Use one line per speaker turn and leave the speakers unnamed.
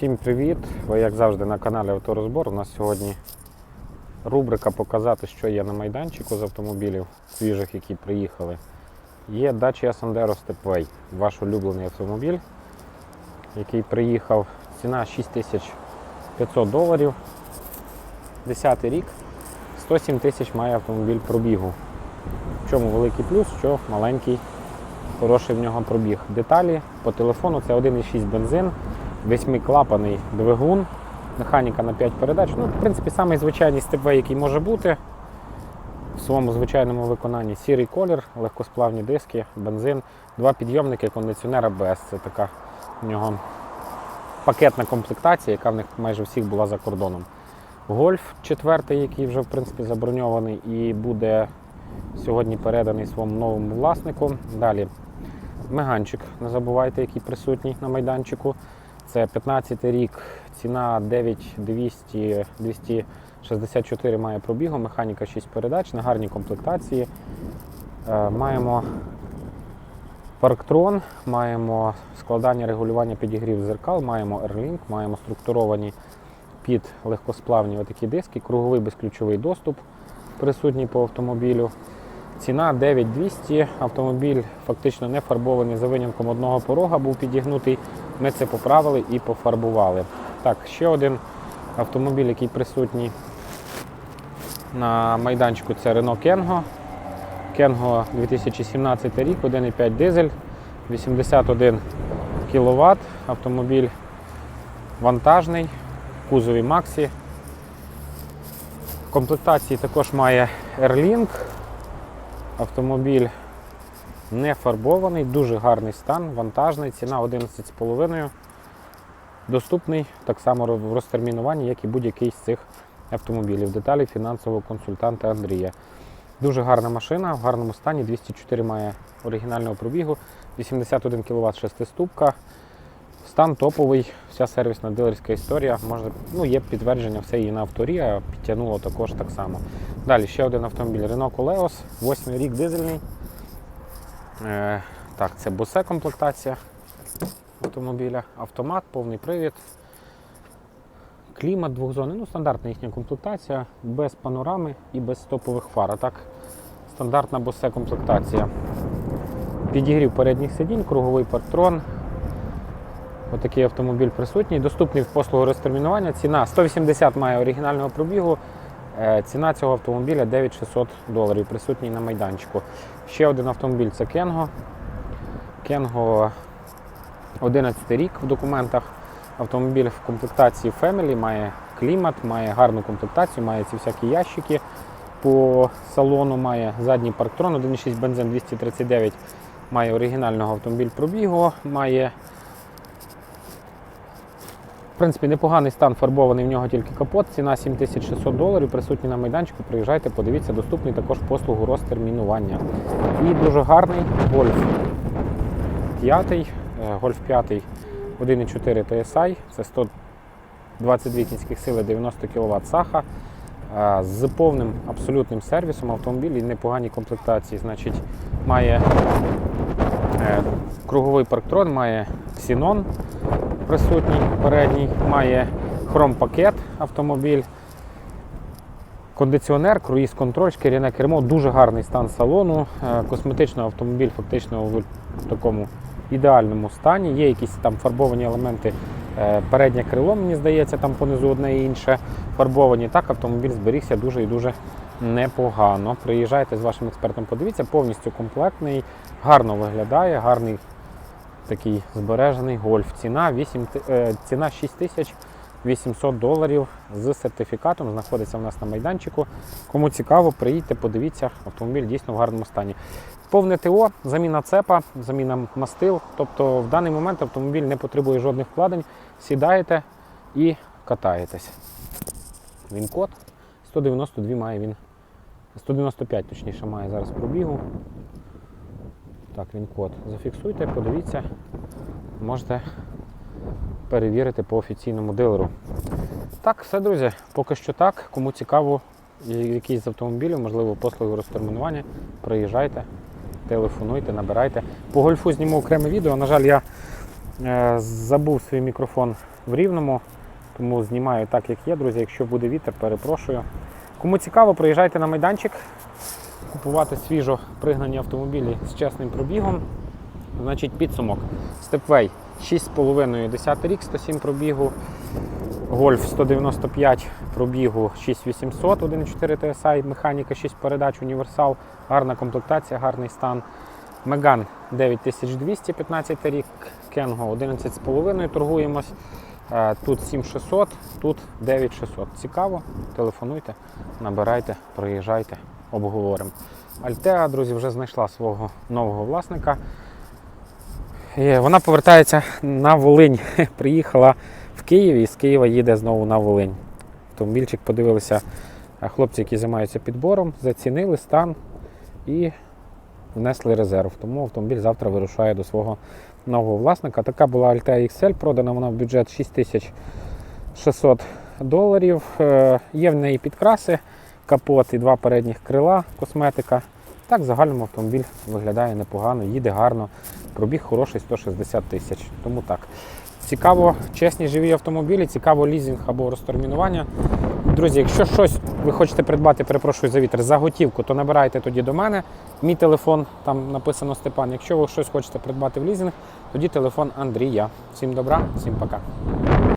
Всім привіт! Ви як завжди на каналі Авторозбор. У нас сьогодні рубрика показати, що є на майданчику з автомобілів свіжих, які приїхали. Є Dacia Sandero Stepway, ваш улюблений автомобіль, який приїхав. Ціна 6500 доларів. 10 рік, 107 тисяч має автомобіль пробігу. В чому великий плюс, що маленький, хороший в нього пробіг. Деталі по телефону це 1,6 бензин, восьмиклапаний двигун, механіка на 5 передач. Ну, в принципі, самий звичайний степвей, який може бути в своєму звичайному виконанні. Сірий колір, легкосплавні диски, бензин, два підйомники, кондиціонер ABS. Це така в нього пакетна комплектація, яка в них майже всіх була за кордоном. Гольф четвертий, який вже в принципі заброньований і буде сьогодні переданий своєму новому власнику. Далі меганчик, не забувайте, який присутній на майданчику. Це 15 рік, ціна 9200 264 має пробігу, механіка 6 передач на гарній комплектації. Е, Маємо парктрон, маємо складання регулювання підігрів зеркал, маємо Airlink, маємо структуровані під легкосплавні отакі диски, круговий безключовий доступ присутній по автомобілю. Ціна 9200, автомобіль фактично не фарбований за винятком одного порога, був підігнутий. Ми це поправили і пофарбували. Так, ще один автомобіль, який присутній на майданчику, це Renault Kengo. Kengo 2017 рік, 1,5 дизель, 81 кВт. Автомобіль вантажний, в кузові Maxi. В комплектації також має Airlink. Автомобіль не фарбований, дуже гарний стан, вантажний, ціна 11,5. Доступний так само в розтермінуванні, як і будь-який з цих автомобілів. Деталі фінансового консультанта Андрія. Дуже гарна машина, в гарному стані, 204 має оригінального пробігу, 81 кВт шестиступка. Стан топовий, вся сервісна дилерська історія. Можна, ну, є підтвердження, все її на авторі, а підтягнуло також так само. Далі ще один автомобіль Renault Coleos, 8 рік дизельний. Е, так, це босе комплектація автомобіля, автомат, повний привід. Клімат двохзонний, ну стандартна їхня комплектація, без панорами і без топових фар. А так, стандартна босе комплектація. Підігрів передніх сидінь, круговий парктрон. Отакий автомобіль присутній. Доступний в послугу розтермінування. Ціна 180 має оригінального пробігу. Е, Ціна цього автомобіля 9600 доларів, присутній на майданчику. Ще один автомобіль це Kengo. Kengo 11 рік в документах. Автомобіль в комплектації Family має клімат, має гарну комплектацію, має ці всякі ящики по салону, має задній парктрон, 1,6 бензин 239 має оригінального автомобіль пробігу, має принципі, непоганий стан фарбований в нього тільки капот. Ціна 7600 доларів. Присутній на майданчику. Приїжджайте, подивіться, доступний також послугу розтермінування. І дуже гарний гольф 5, е, гольф 5 1,4 TSI, це 122 кінських сили, 90 кВт саха. е, З повним абсолютним сервісом автомобіль і непоганій комплектації. Значить, має е, круговий парктрон, має ксінон присутній передній, має хром-пакет автомобіль, кондиціонер, круїз-контроль, шкіряне кермо, дуже гарний стан салону. Е, Косметично автомобіль фактично в такому ідеальному стані. Є якісь там фарбовані елементи. Е, Переднє крило, мені здається, там понизу одне і інше фарбовані. Так, автомобіль зберігся дуже і дуже непогано. Приїжджайте з вашим експертом, подивіться, повністю комплектний, гарно виглядає, гарний такий збережений гольф. Ціна 8, е, ціна 6800 доларів з сертифікатом. Знаходиться у нас на майданчику. Кому цікаво, приїдьте, подивіться, автомобіль дійсно в гарному стані. Повне ТО, заміна цепа, заміна мастил. Тобто в даний момент автомобіль не потребує жодних вкладень. Сідаєте і катаєтесь. Він код 192 має він. 195 точніше має зараз пробігу. Так, він код. Зафіксуйте, подивіться. Можете перевірити по офіційному дилеру. Так, все, друзі, поки що так. Кому цікаво, якийсь з автомобілів, можливо, послуги розтермінування, приїжджайте, телефонуйте, набирайте. По гольфу зніму окреме відео. На жаль, я е, забув свій мікрофон в Рівному, тому знімаю так, як є, друзі. Якщо буде вітер, перепрошую. Кому цікаво, приїжджайте на майданчик, купувати свіжо пригнані автомобілі з чесним пробігом. Значить, підсумок. Степвей 6,5 10 рік, 107 пробігу. Гольф 195 пробігу 6800, 1.4 TSI, механіка 6 передач, універсал, гарна комплектація, гарний стан. Меган 9200, 15 рік, Кенго 11,5 торгуємось. Е, Тут 7600, тут 9600. Цікаво, телефонуйте, набирайте, приїжджайте, обговоримо. Альтеа, друзі, вже знайшла свого нового власника. І Вона повертається на Волинь. Приїхала в Київ і з Києва їде знову на Волинь. Автомобільчик подивилися хлопці, які займаються підбором, зацінили стан і внесли резерв. Тому автомобіль завтра вирушає до свого нового власника. Така була Altea XL, продана вона в бюджет 6600 доларів. Е, Є в неї підкраси, капот і два передніх крила, косметика. Так, в загальному автомобіль виглядає непогано, їде гарно. Пробіг хороший 160 тисяч. Тому так. Цікаво, чесні живі автомобілі, цікаво лізинг або розтермінування. Друзі, якщо щось ви хочете придбати, перепрошую за вітер, за готівку, то набирайте тоді до мене. Мій телефон, там написано Степан. Якщо ви щось хочете придбати в лізинг, тоді телефон Андрія. Всім добра, всім пока.